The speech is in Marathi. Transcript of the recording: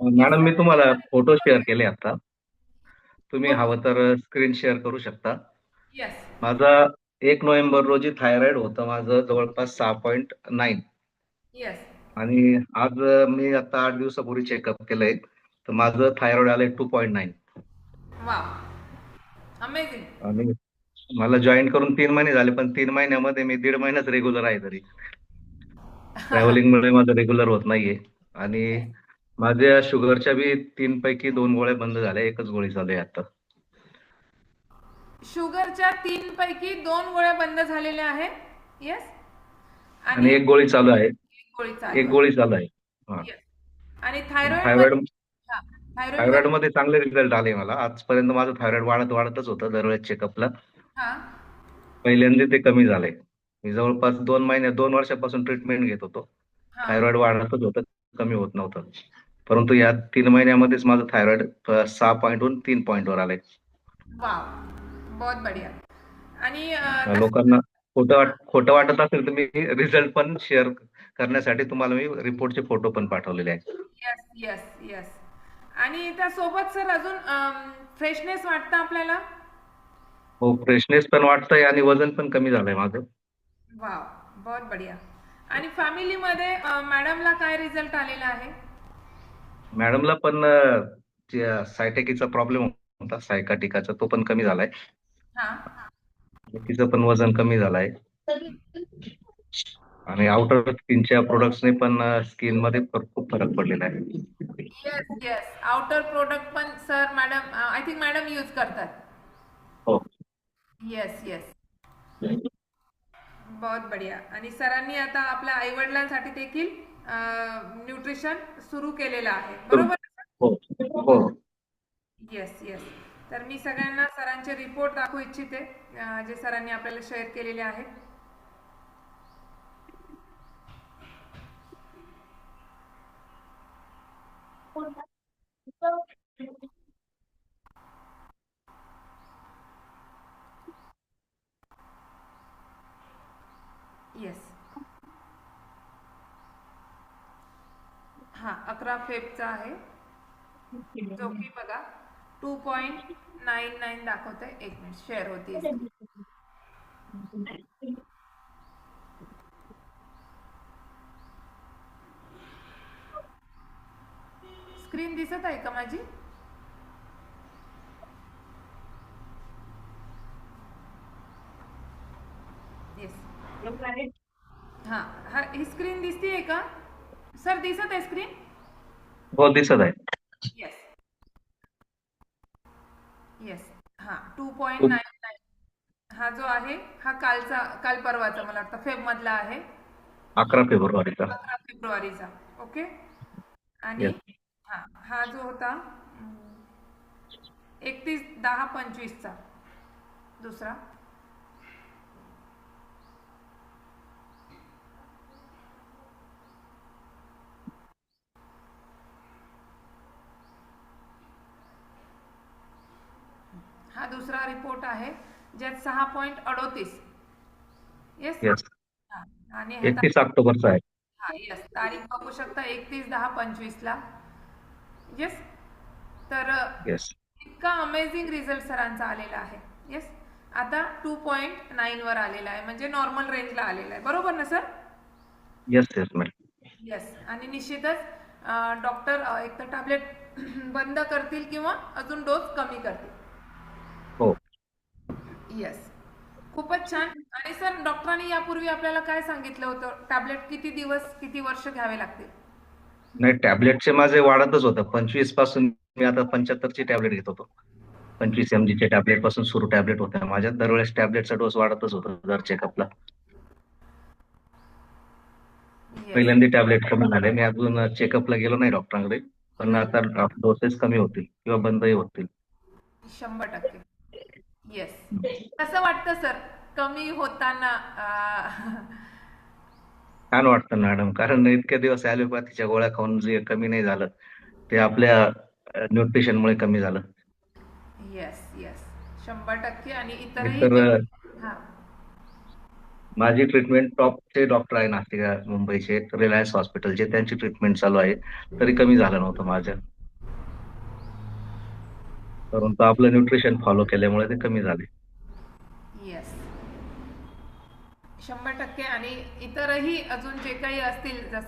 मॅडम मी तुम्हाला फोटो शेअर केले आता. तुम्ही ओके. हवं तर स्क्रीन शेअर करू शकता. माझा एक नोव्हेंबर रोजी थायरॉइड होतं. माझं जवळपास सहा पॉईंट नाईन येस आणि आज मी आता आठ दिवसापूर्वी चेकअप केलंय. तर माझं थायरॉइड आलंय टू पॉईंट नाईन आणि मला जॉईन करून तीन महिने झाले पण तीन महिन्यामध्ये मी दीड महिन्याच रेग्युलर आहे तरी. ट्रॅव्हलिंग मुळे माझं रेग्युलर होत नाहीये. आणि माझ्या शुगरच्या बी तीन पैकी दोन गोळ्या बंद झाल्या एकच गोळी चालू आहे आता. शुगरच्या तीन पैकी दोन गोळ्या बंद झालेल्या आहेत. येस आणि एक गोळी चालू आहे. एक गोळी चालू आहे. हा. आणि थायरॉइड थायरॉइडमध्ये चांगले रिझल्ट आले मला. आजपर्यंत माझं थायरॉइड वाढत वाढतच होतं दरवेळेस चेकअपला पहिल्यांदा ते कमी झालंय मी जवळपास दोन महिने दोन वर्षापासून ट्रीटमेंट घेत होतो. थायरॉइड वाढतच होतं कमी होत नव्हतं. परंतु या तीन महिन्यामध्येच माझं थायरॉइड सहा पॉईंटहून तीन पॉईंट वर आलंय. वाव. बहुत बढिया. आणि लोकांना खोटं वाट खोटं वाटत असेल तर मी रिझल्ट पण शेअर करण्यासाठी तुम्हाला मी रिपोर्टचे फोटो पण पाठवलेले आहेत. येस येस येस आणि त्यासोबत सर अजून फ्रेशनेस वाटतं आपल्याला? हो फ्रेशनेस पण वाटतंय आणि वजन पण कमी झालंय माझं. वाव बहुत बढिया. आणि फॅमिलीमध्ये अं, मॅडमला काय रिझल्ट आलेला आहे? मॅडमला पण सायटेकीचा प्रॉब्लेम होता सायकाटिकाचा तो पण कमी झालाय. हा. तिचं पण वजन कमी झालंय. आणि आउटर स्किनच्या प्रोडक्ट्सने पण स्किनमध्ये खूप फरक पडलेला आहे. येस येस आउटर प्रोडक्ट पण sir madam I think madam use करतात. हो. येस येस बहुत बढिया. आणि सरांनी आता आपल्या आई वडिलांसाठी देखील न्यूट्रिशन सुरू केलेलं आहे. बरोबर हो हो. येस येस तर मी सगळ्यांना सरांचे रिपोर्ट दाखवू इच्छिते जे सरांनी आपल्याला शेअर केलेले आहेत येस हा अकरा फेबचा आहे. जो की बघा. टू पॉइंट नाईन नाईन दाखवते एक मिनिट शेअर होती. स्क्रीन दिसत आहे का माझी येस हा हा ही स्क्रीन दिसतीये का? सर दिसत आहे स्क्रीन हो दिसत आहे. येस येस हा टू पॉईंट नाईन नाईन हा जो आहे हा कालचा काल परवाचा मला वाटतं फेब मधला आहे. अकरा फेब्रुवारीचा. अकरा फेब्रुवारीचा ओके? आणि Yes. हा हा जो होता एकतीस दहा पंचवीसचा दुसरा. हा दुसरा रिपोर्ट आहे ज्यात सहा पॉईंट अडोतीस. येस आणि एकतीस ऑक्टोबरचा आहे. हा येस तारीख बघू शकता एकतीस दहा पंचवीस ला येस तर इतका अमेझिंग रिझल्ट सरांचा आलेला आहे. येस आता टू पॉईंट नाईन वर आलेला आहे म्हणजे नॉर्मल रेंजला आलेला आहे. बरोबर ना sir? Yes yes madam yes आणि निश्चितच डॉक्टर एक तर टॅबलेट बंद करतील किंवा अजून डोस कमी करतील हो येस खूपच छान. आणि सर डॉक्टरांनी यापूर्वी आपल्याला काय सांगितलं होतं? टॅबलेट किती दिवस किती वर्ष घ्यावे लागतील? नाही टॅबलेटचे माझे वाढतच होतं. पंचवीसपासून मी आता पंच्याहत्तरची टॅबलेट घेत होतो. पंचवीस एम चे टॅबलेटपासून सुरू टॅबलेट होत्या माझ्या दरवेळेस टॅबलेटचा डोस वाढतच होता दर चेकअपला. पहिल्यांदा टॅबलेट कमी झाले. मी अजून चेकअपला गेलो नाही डॉक्टरांकडे. पण आता डोसेस कमी होतील किंवा बंदही होतील. शंभर टक्के. येस कसं वाटतं सर कमी होताना छान वाटतं मॅडम कारण इतके दिवस ॲलोपॅथीच्या गोळ्या खाऊन जे कमी नाही झालं ते आपल्या न्यूट्रिशन मुळे कमी झालं. येस येस शंभर टक्के आणि इतरही तर हा. माझी ट्रीटमेंट टॉपचे डॉक्टर आहे नाशिक मुंबईचे रिलायन्स हॉस्पिटलचे त्यांची ट्रीटमेंट चालू आहे. तरी कमी झालं नव्हतं माझं. परंतु आपलं न्यूट्रिशन फॉलो केल्यामुळे ते कमी झाले. येस शंभर टक्के आणि इतरही अजून जे काही असतील जसं